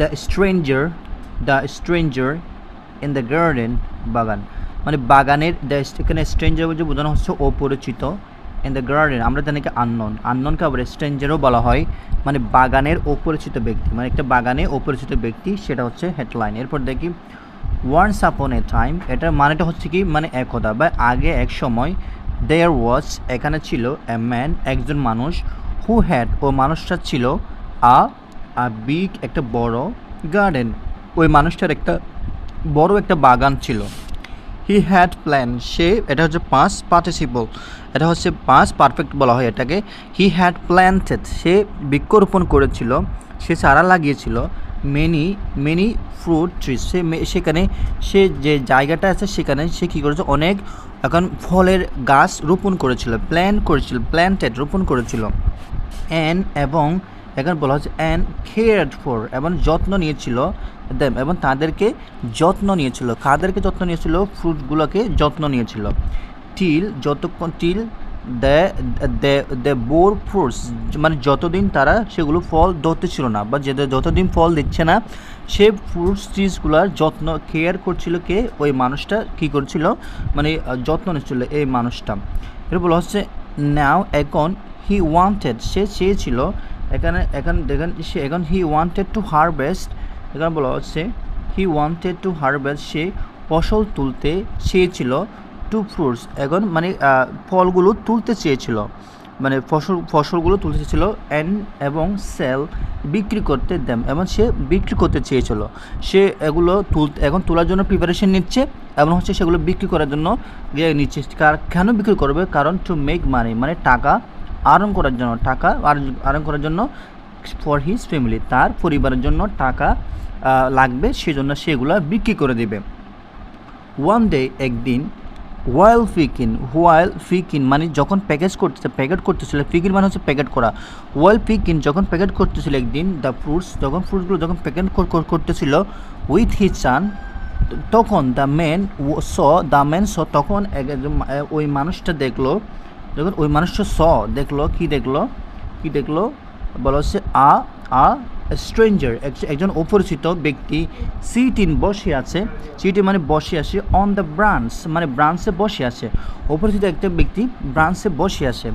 The stranger the stranger in the garden বাগান। মানে বাগানের এখানে স্ট্রেঞ্জার বলতে বোঝানো হচ্ছে অপরিচিত ইন দ্য গার্ডেন আমরা জানি কি আননন আনননকে আবার স্ট্রেঞ্জারও বলা হয়। মানে বাগানের অপরিচিত ব্যক্তি। মানে একটা বাগানে অপরিচিত ব্যক্তি, সেটা হচ্ছে হেডলাইন এরপর দেখি ওয়ান্স আপন এ টাইম এটার মানেটা হচ্ছে কি? মানে একদা বা আগে এক সময় দেয়ার ওয়াজ এখানে ছিল এ ম্যান একজন মানুষ হু হ্যাড ও মানুষটা ছিল আ বিগ একটা বড় গার্ডেন ওই মানুষটার একটা বড় একটা বাগান ছিল। হি হ্যাড প্ল্যান সে, এটা হচ্ছে পাঁচ পার্টিসিপল এটা হচ্ছে পাঁচ পারফেক্ট বলা হয় এটাকে। হি হ্যাড প্ল্যান্টেড সে বৃক্ষরোপণ করেছিল। সে চারা লাগিয়েছিল। মেনি মেনি ফ্রুট ট্রিজ সে সেখানে সে যে জায়গাটা আছে সেখানে সে কী করেছে? অনেক এখন ফলের গাছ রোপণ করেছিল। প্ল্যান করেছিল। প্ল্যান্টেড রোপণ করেছিল। অ্যান এবং এখানে বলা হচ্ছে অ্যান কেয়ার্ড ফর এবং যত্ন নিয়েছিল দেম এবং তাদেরকে যত্ন নিয়েছিল। কাদেরকে যত্ন নিয়েছিল? ফ্রুটগুলোকে যত্ন নিয়েছিল। টিল যতক্ষণ till the the bore fruits মানে যতদিন তারা সেগুলো ফল ধরতে ছিল না বা যে যতদিন ফল দিচ্ছে না, সে ফ্রুটস ট্রিজগুলোর যত্ন কেয়ার করছিল কে? ওই মানুষটা কী করছিল? মানে যত্ন নিচ্ছিল এই মানুষটা। এর বলা হচ্ছে নাও এখন হি ওয়ান্টেড সে চেয়েছিল এখানে এখানে, দেখেন, সে, এখন হি ওয়ান্টেড টু হারভেস্ট এখানে বলা হচ্ছে হি ওয়ান্টেড টু হারভেস্ট সে ফসল তুলতে চেয়েছিল টু ফ্রুটস এখন মানে ফলগুলো তুলতে চেয়েছিল মানে ফসল, ফসলগুলো তুলতে চেয়েছিল অ্যান্ড এবং সেল বিক্রি করতে দেম এবং সে বিক্রি করতে চেয়েছিল, সে এগুলো তুলতে এখন তোলার জন্য প্রিপারেশন নিচ্ছে, এবং হচ্ছে সেগুলো বিক্রি করার জন্য ইয়ে নিচ্ছে কেন বিক্রি করবে? কারণ টু মেক মানি মানে টাকা আর্ন করার জন্য টাকা আর্ন করার জন্য ফর হিজ ফ্যামিলি তার পরিবারের জন্য টাকা লাগবে, সেজন্য সেগুলো বিক্রি করে দেবে। ওয়ান ডে একদিন ওয়াইল ফিকিন ওয়াইল ফিকিন মানে যখন প্যাকেজ করতেছে প্যাকেট করতেছিল ফিকিন মানে হচ্ছে প্যাকেট করা। ওয়াইল ফিকিন যখন প্যাকেট করতেছিল একদিন দ্য ফ্রুটস যখন ফ্রুটসগুলো যখন প্যাকেট করতেছিল উইথ হিজ সান তখন the man saw the man saw তখন ওই মানুষটা দেখল যখন ওই মানুষটা স, দেখল, কি দেখল? কি দেখল? বলা হচ্ছে আ আ স্ট্রেঞ্জার একজন অপরিচিত ব্যক্তি। সিট ইন বসে আছে। সিটি মানে বসে আছে অন দ্য ব্রাঞ্চ মানে ব্রাঞ্চে বসে আছে। অপরিচিত একটা ব্যক্তি ব্রাঞ্চে বসে আছে।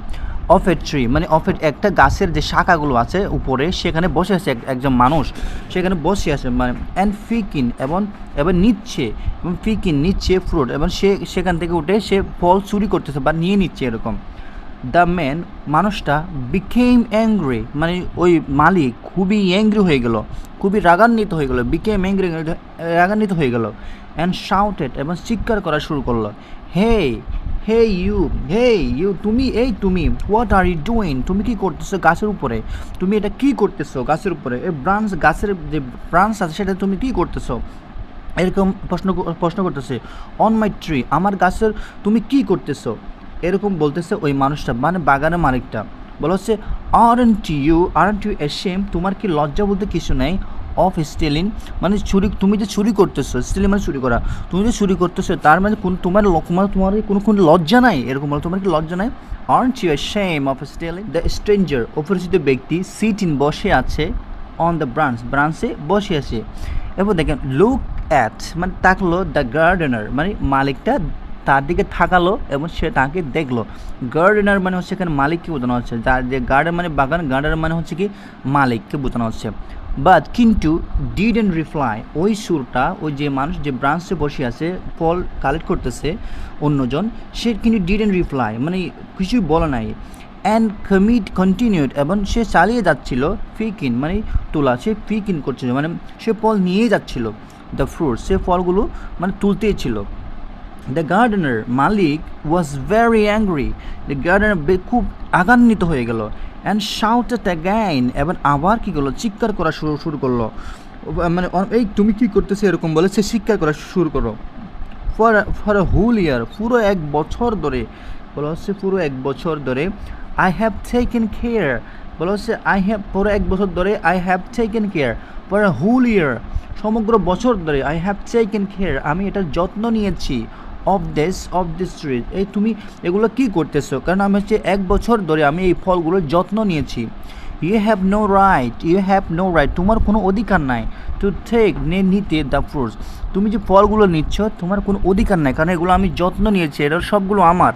অফ এ ট্রি মানে অফ একটা গাছের যে শাখাগুলো আছে উপরে, সেখানে বসে আছে একজন মানুষ। সেখানে বসে আছে মানে অ্যান্ড ফিকিন এবং এবার নিচ্ছে, এবং ফিকিন নিচ্ছে ফ্রুট এবং সে, সেখান থেকে উঠে সে ফল চুরি করতেছে বা নিয়ে নিচ্ছে এরকম। দ্য ম্যান, মানুষটা বিকেম অ্যাংরি মানে ওই মালিক খুবই অ্যাংরি হয়ে গেল, খুবই রাগান্বিত হয়ে গেল বিকেম অ্যাংরি রাগান্বিত হয়ে গেল অ্যান্ড শাউটেড এবং চিৎকার করা শুরু করল। হে হে ইউ হে ইউ তুমি, এই তুমি হোয়াট আর ইউ ডুইং তুমি কি করতেছো গাছের উপরে? তুমি এটা কি করতেছো গাছের উপরে? এই ব্রাঞ্চ গাছের যে ব্রাঞ্চ আছে সেটা তুমি কি করতেছো? এরকম প্রশ্ন প্রশ্ন করতেছে। অন মাই ট্রি আমার গাছের, তুমি কি করতেছো? এরকম বলতেছে ওই মানুষটা। মানে বাগানের মালিকটা। বলা হচ্ছে আরন্ট ইউ আর আরন্ট ইউ এসেম তোমার কি লজ্জা বলতে কিছু নেই? অফ স্টেলিং মানে চুরি, তুমি যে চুরি করতেছো স্টেলিং মানে চুরি করা। তুমি যে চুরি করতেছো, তার মানে কোন, তোমার ল- তোমার কোনো কোনো লজ্জা নাই? এরকম তোমার কি লজ্জা নাই? Aren't you ashamed of stealing the stranger অপরিচিত ব্যক্তি সিট ইন বসে আছে অন দ্য ব্রাঞ্চ ব্রাঞ্চে বসে আছে। এরপর দেখেন লুক অ্যাট মানে তাকলো দ্য গার্ডেনার মানে মালিকটা তার দিকে থাকালো এবং সে তাকে দেখল। গার্ডেনার মানে হচ্ছে এখানে মালিককে বোঝানো হচ্ছে। যার যে গার্ডেন মানে বাগান গার্ডেনার মানে হচ্ছে কি মালিককে বোঝানো হচ্ছে। বাট কিন্তু ডিড অ্যান্ড রিপ্লাই ওই সুরটা, ওই যে মানুষ যে ব্রাঞ্চে বসে আছে, ফল কালেক্ট করতেছে অন্যজন, সে কিন্তু ডিড অ্যান্ড রিপ্লাই মানে কিছুই বলে নাই। অ্যান্ড কমিট কন্টিনিউড এবং সে চালিয়ে যাচ্ছিল ফিকিন মানে তোলা। সে ফিকিন করছিল মানে সে ফল নিয়ে যাচ্ছিল দ্য ফ্রুট সে ফলগুলো মানে তুলতেই ছিল। The gardener Malik was very angry the gardener খুব আগান্বিত হয়ে গেল অ্যান্ড শাউট শাউটেড অ্যাগাইন এবং আবার কী করল? চিৎকার করা শুরু শুরু করল। মানে এই তুমি কী করতেছো এরকম বলে সে চিৎকার করা শুরু করো ফর ফর হুল ইয়ার পুরো এক বছর ধরে, বলা হচ্ছে পুরো এক বছর ধরে আই হ্যাভ টেকেন কেয়ার বলা হচ্ছে আই হ্যাভ পুরো এক বছর ধরে I have taken care for whole year সমগ্র বছর ধরে আই হ্যাভ টেকেন কেয়ার আমি এটার যত্ন নিয়েছি। Of this of this tree এই তুমি এগুলো কি করতেছো? কারণ আমি হচ্ছে এক বছর ধরে আমি এই ফলগুলোর যত্ন নিয়েছি। You have no right you have no right তোমার কোনো অধিকার নাই টু টেক নে নিতে দ্য ফ্রুটস তুমি যে ফলগুলো নিচ্ছ, তোমার কোনো অধিকার নাই। কারণ এগুলো আমি যত্ন নিয়েছি এটা সবগুলো আমার।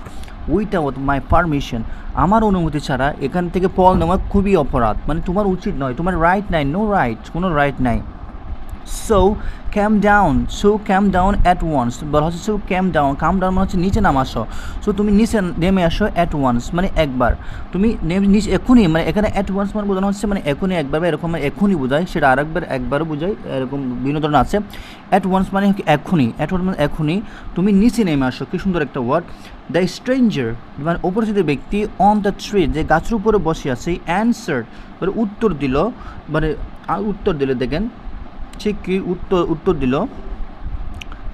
উইথাউট মাই পারমিশন আমার অনুমতি ছাড়া এখান থেকে ফল নেওয়া খুবই অপরাধ। মানে তোমার উচিত নয়, তোমার রাইট নাই নো রাইট কোনো রাইট নাই। So calm down so calm down at once বলা হচ্ছে so calm down come down মানে হচ্ছে নিচে নাম আসো সো তুমি নিচে নেমে আসো অ্যাট ওয়ান্স মানে একবার। তুমি নিচে এখনই মানে এখানে অ্যাট ওয়ান্স মানে বোঝানো হচ্ছে মানে এখনই একবার বা এরকম মানে এখনই বোঝায়। সেটা আর একবার একবারও বোঝায়, এরকম বিভিন্ন ধরনের আছে। অ্যাট ওয়ান্স মানে এখনই অ্যাট ওয়ান্স মানে এখনই তুমি নিচে নেমে আসো, কি সুন্দর একটা ওয়ার্ড দ্য স্ট্রেঞ্জার মানে অপরিচিত ব্যক্তি অন দ্য ট্রি যে গাছের উপরে বসে আছে অ্যান্সার মানে উত্তর দিল মানে উত্তর দিল, দেখেন। সে কি উত্তর উত্তর দিল?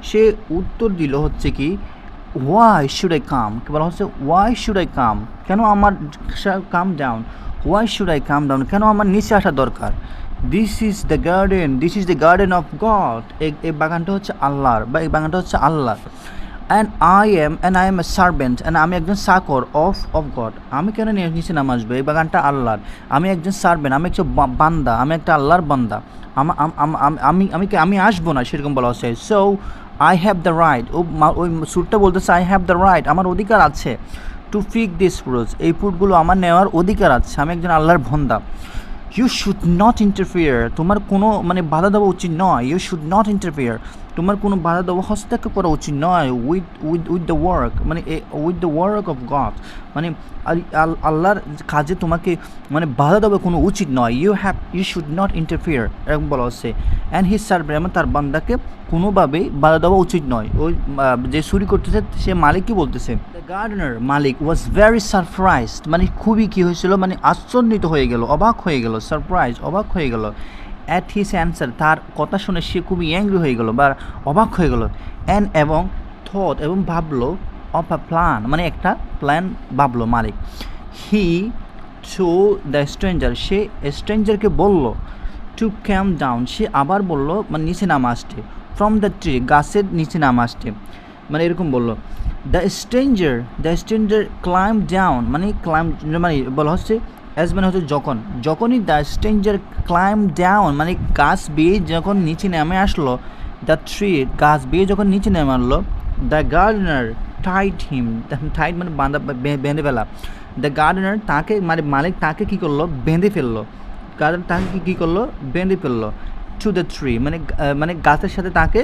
সে উত্তর দিল হচ্ছে কি ওয়াই শুড আই কাম কি বলা হচ্ছে ওয়াই শুড আই কাম কেন আমার come down why should I come down কেন আমার নিচে আসা দরকার? This is the garden this is the garden of God এই বাগানটা হচ্ছে আল্লাহর, বা এই বাগানটা হচ্ছে আল্লাহর। And I am and I am a servant and আমি একজন সাকর অফ অফ গড আমি কেন নিচে নাম আসব এই বাগানটা আল্লাহর। আমি একজন সার্ভেন্ট আমি একজন বান্দা, আমি একটা আল্লাহর বান্দা। আমা- আম- আম- আসব না, সেরকম বলা হচ্ছে। So I have the right ও ওই সুরটা বলতেছে আই হ্যাভ দ্য রাইট আমার অধিকার আছে টু ফিক দিস ফ্রুটস এই ফ্রুটগুলো আমার নেওয়ার অধিকার আছে, আমি একজন আল্লাহর ভন্দা। ইউ শুড নট ইন্টারফিয়ার তোমার কোনো মানে বাধা দেওয়া উচিত নয়। ইউ শুড নট ইন্টারফিয়ার তোমার কোনো বাধা দেওয়া, হস্তক্ষেপ করা উচিত নয় with with with the work মানে with the work of God মানে আল- আল- আল্লাহর কাজে তোমাকে মানে বাধা দেওয়া কোনো উচিত নয়। You have you should not interfere এরকম বলা হচ্ছে। অ্যান্ড হিজ সার্ভে মানে তার বান্দাকে কোনোভাবেই বাধা দেওয়া উচিত নয়। ওই যে চুরি করতেছে, সে মালিক কি বলতেছে। দ্য গার্ডেনার মালিক ওয়াজ ভেরি সারপ্রাইজড মানে খুবই কি হয়েছিল? মানে আশ্চর্যিত হয়ে গেল, অবাক হয়ে গেল সারপ্রাইজ অবাক হয়ে গেল। অ্যাট হিস অ্যান্সার তার কথা শুনে সে খুবই অ্যাংরি হয়ে গেল বা অবাক হয়ে গেল। অ্যান্ড এবং থট এবং ভাবলো অফ আ প্ল্যান মানে একটা প্ল্যান ভাবলো মালিক। হি টু দ্য স্ট্রেঞ্জার সে স্ট্রেঞ্জারকে বলল টু ক্যাম ডাউন সে আবার বলল মানে নিচে নাম আসতে। ফ্রম দ্য ট্রি গাছের নিচে নাম আসতে। মানে এরকম বলল the stranger the stranger climb down মানে ক্লাইম মানে বলা হচ্ছে অ্যাজ মানে হচ্ছে যখন, যখনই দ্য স্ট্রেঞ্জার ক্লাইম ডাউন মানে গাছ বেয়ে যখন নিচে নেমে আসলো দ্য ট্রি গাছ বেয়ে যখন নিচে নেমে আনলো the gardener tied him tight মানে বাঁধা বেঁধে ফেলা। দ্য গার্ডেনার তাকে মানে মালিক তাকে কী করল? বেঁধে ফেলল। গার্ডেন তাকে কি করল? বেঁধে ফেলল। টু দ্য ট্রি মানে মানে গাছের সাথে তাকে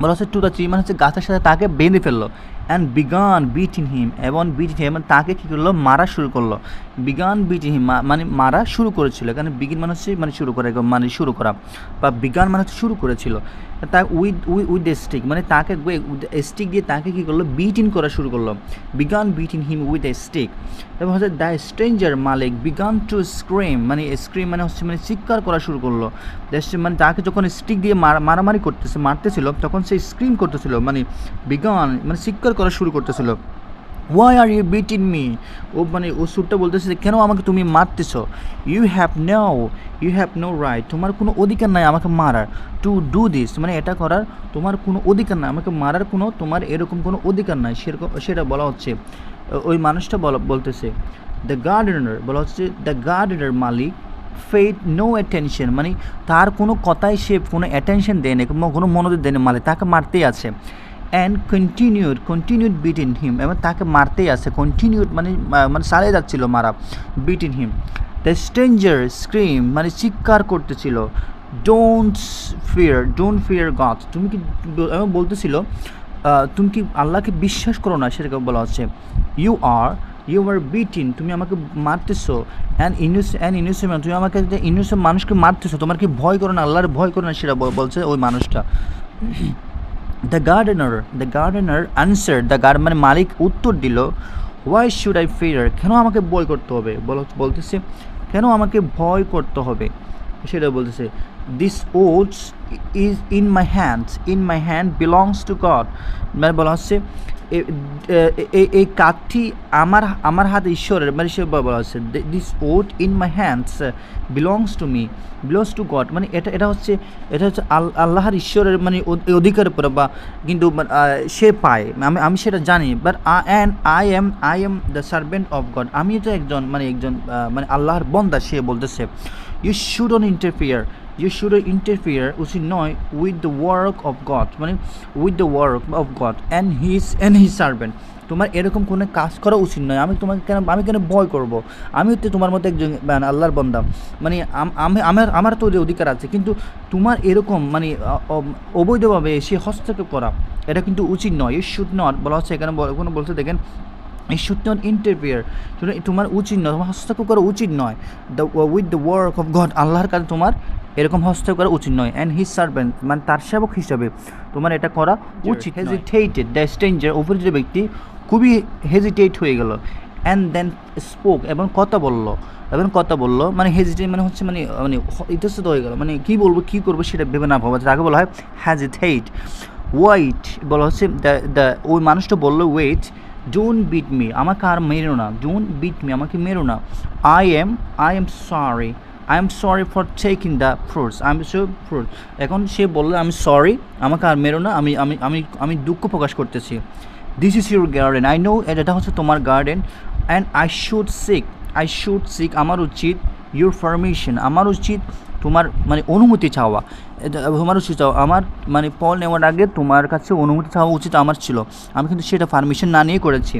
বলা হচ্ছে টু দ্য ট্রি মানে হচ্ছে গাছের সাথে তাকে বেঁধে ফেলল। অ্যান্ড বিগান বিট হিম এবং বিট হিম তাকে কী করল? মারা শুরু করল। বিগান বিট হিম মানে মারা শুরু করেছিল। এখানে বিগিন মানে হচ্ছে মানে শুরু করা মানে শুরু করা। বা বিগান মানে হচ্ছে শুরু করেছিল। তা with with with the stick মানে তাকে স্টিক দিয়ে তাকে কী করল? বিট ইন করা শুরু করল। Began beat him with a stick এবং হচ্ছে দ্য স্ট্রেঞ্জার মালিক বিগান টু স্ক্রিম মানে স্ক্রিম মানে হচ্ছে মানে চিৎকার করা শুরু করল। মানে তাকে যখন স্টিক দিয়ে মারা- মারামারি করতেছে, মারতেছিল, তখন সে স্ক্রিম করতেছিল মানে বিগান মানে চিৎকার করা শুরু করতেছিল। Why are you beating me me ও মানে ও সুরটা বলতেছে যে, কেন আমাকে তুমি মারতেছ? You have no you have no right তোমার কোনো অধিকার নাই আমাকে মারার। টু ডু দিস মানে এটা করার তোমার কোনো অধিকার নাই। আমাকে মারার কোনো তোমার এরকম কোনো অধিকার নাই। সেরকম সেটা বলা হচ্ছে। ওই মানুষটা বলা বলতেছে দ্য গার্ডেনার বলা হচ্ছে দ্য গার্ডেনার মালিক ফেট নো অ্যাটেনশন মানে তার কোনো কথাই সে কোনো অ্যাটেনশন দেয়নি কোনো কোনো মনোযোগ দেয়নি মালিক তাকে মারতেই আছে। And continued continued beat in him এবং তাকে মারতেই আছে। কন্টিনিউড মানে মানে চালিয়ে যাচ্ছিল মারা। Beat in him the stranger scream মানে চিৎকার করতেছিল। Don't fear don't fear God তুমি কি বলতেছিল তুমি কি আল্লাহকে বিশ্বাস করো না? সেটাকে বলা হচ্ছে। ইউ আর ইউ আর বিটিন তুমি আমাকে মারতেছো। অ্যান্ড ইনিউস অ্যান্ড ইনিউসেম তুমি আমাকে ইনিউসেম মানুষকে মারতেছো, তোমার কি ভয় করো না? আল্লাহর ভয় করো না? সেটা বলছে ওই মানুষটা। The gardener the gardener answer the guard মানে মালিক উত্তর দিল হোয়াই শুড আই ফিয়ার কেন আমাকে ভয় করতে হবে? বলো, বলতেছে, কেন আমাকে ভয় করতে হবে? সেটা বলতেছে this oats is in my hands in my hand belongs to God মানে বলা হচ্ছে এই কাঠটি আমার আমার হাতে ঈশ্বরের। মানে সে বলা হচ্ছে this oat in my hands belongs to me belongs to God মানে এটা এটা হচ্ছে এটা হচ্ছে আল- আল্লাহর ঈশ্বরের মানে অধ- অধিকারের উপরে বা কিন্তু মানে, সে পায়। আমি আমি সেটা জানি but I and I am I am the servant of God আমি তো একজন মানে একজন মানে আল্লাহর বন্দা সে বলতেছে। You should on interfere you should interfere উচিত নয় with the work of God মানে with the work of God and his and his servant তোমার এরকম কোনো কাজ করা উচিত নয়। আমি তোমাকে কেন, আমি কেন ভয় করব? আমি হচ্ছে তোমার মতো একজন মানে আল্লাহর বন্দা। মানে আমি আমার আমার তো অধিকার আছে। কিন্তু তোমার এরকম মানে অবৈধভাবে সে হস্তক্ষেপ করা, এটা কিন্তু উচিত নয়। ইউ শুড নট বলা হচ্ছে এখানে কোনো বলছে দেখেন এই শুড নট ইন্টারফিয়ার তোমার উচিত নয়, তোমার হস্তক্ষেপ করা উচিত নয়। The with the work of God আল্লাহর কাছে তোমার এরকম হস্তক্ষেপ করা উচিত নয়। অ্যান্ড হিজ সার্ভেন্ট মানে তার সেবক হিসাবে তোমার এটা করা উচিত। হেজিটেটেড দ্য স্ট্রেঞ্জার অপরিচিত ব্যক্তি খুবই হেজিটেট হয়ে গেল। অ্যান্ড দেন স্পোক এবং কথা বলল। এবং কথা বলল মানে হেজিটেট মানে হচ্ছে মানে মানে ইতস্তত হয়ে গেল। মানে কী বলব কী করব সেটা ভেবে না ভাবা। তাকে বলা হয় হ্যাজিটেট ওয়াইট বলা হচ্ছে দ্য দ্য ওই মানুষটা বলল ওয়েট ডোন্ট বিট মি আমাকে আর মেরো না। ডোন্ট বিট মি আমাকে মেরো না। I am I am sorry I am sorry for taking the fruits I am so fruit এখন সে বলল আমি সরি আমাকে আর মেরো না। আমি আমি আমি আমি দুঃখ প্রকাশ করতেছি। This is your garden I know এটা হচ্ছে তোমার garden and I should seek I should seek আমার উচিত ইউর পারমিশন আমার উচিত তোমার মানে অনুমতি চাওয়া। আমার উচিত চাওয়া। আমার মানে ফল নেওয়ার আগে তোমার কাছে অনুমতি চাওয়া উচিত আমার ছিল। আমি কিন্তু সেটা পারমিশন না নিয়ে করেছি।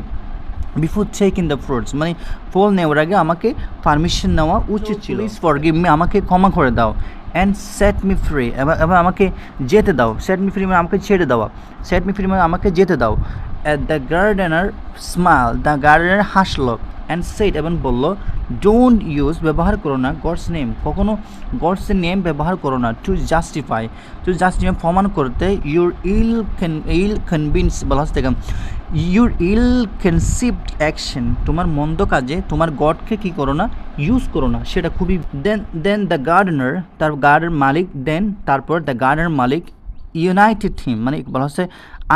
বিফোর টেকিং দ্য ফ্রুটস মানে ফল নেওয়ার আগে আমাকে পারমিশন নেওয়া উচিত ছিল। প্লিজ ফর গিভ মি আমাকে ক্ষমা করে দাও। অ্যান্ড সেট মি ফ্রি এবার আমাকে যেতে দাও। সেট মি ফ্রি মানে আমাকে ছেড়ে দেওয়া। সেট মি ফ্রি মানে আমাকে যেতে দাও। The gardener smile the gardener হাসলো। অ্যান্ড সেট এবং বলল ডোন্ট ইউজ ব্যবহার করো না গডস নেম কখনো গডসের নেম ব্যবহার করো না টু জাস্টিফাই টু জাস্টিফাই প্রমাণ করতে ইউর ইল ইল কনভিন্স বলা হচ্ছে দেখেন ইউর ইল কনসিপ্ট অ্যাকশন তোমার মন্দ কাজে, তোমার গডকে কী করো না ইউজ করো না, সেটা খুবই দেন দেন দ্য গার্ডেনার তার গার্ডের মালিক দেন তারপর দ্য গার্ডেনের মালিক ইউনাইটেড থিম মানে বলা হচ্ছে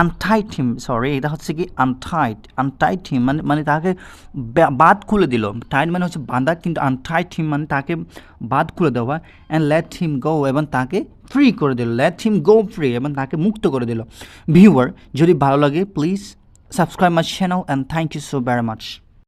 আনটাইট হিম সরি এটা হচ্ছে কি আনটাইট আনটাইট হিম মানে মানে তাকে বাদ খুলে দিল। টাইট মানে হচ্ছে বাঁধা, কিন্তু আনটাইট হিম মানে তাকে বাদ খুলে দেওয়া অ্যান্ড লেট হিম গো এবং তাকে ফ্রি করে দিল। লেট হিম গো ফ্রি এবং তাকে মুক্ত করে দিল। ভিউয়ার যদি ভালো লাগে please subscribe my channel and thank you so very much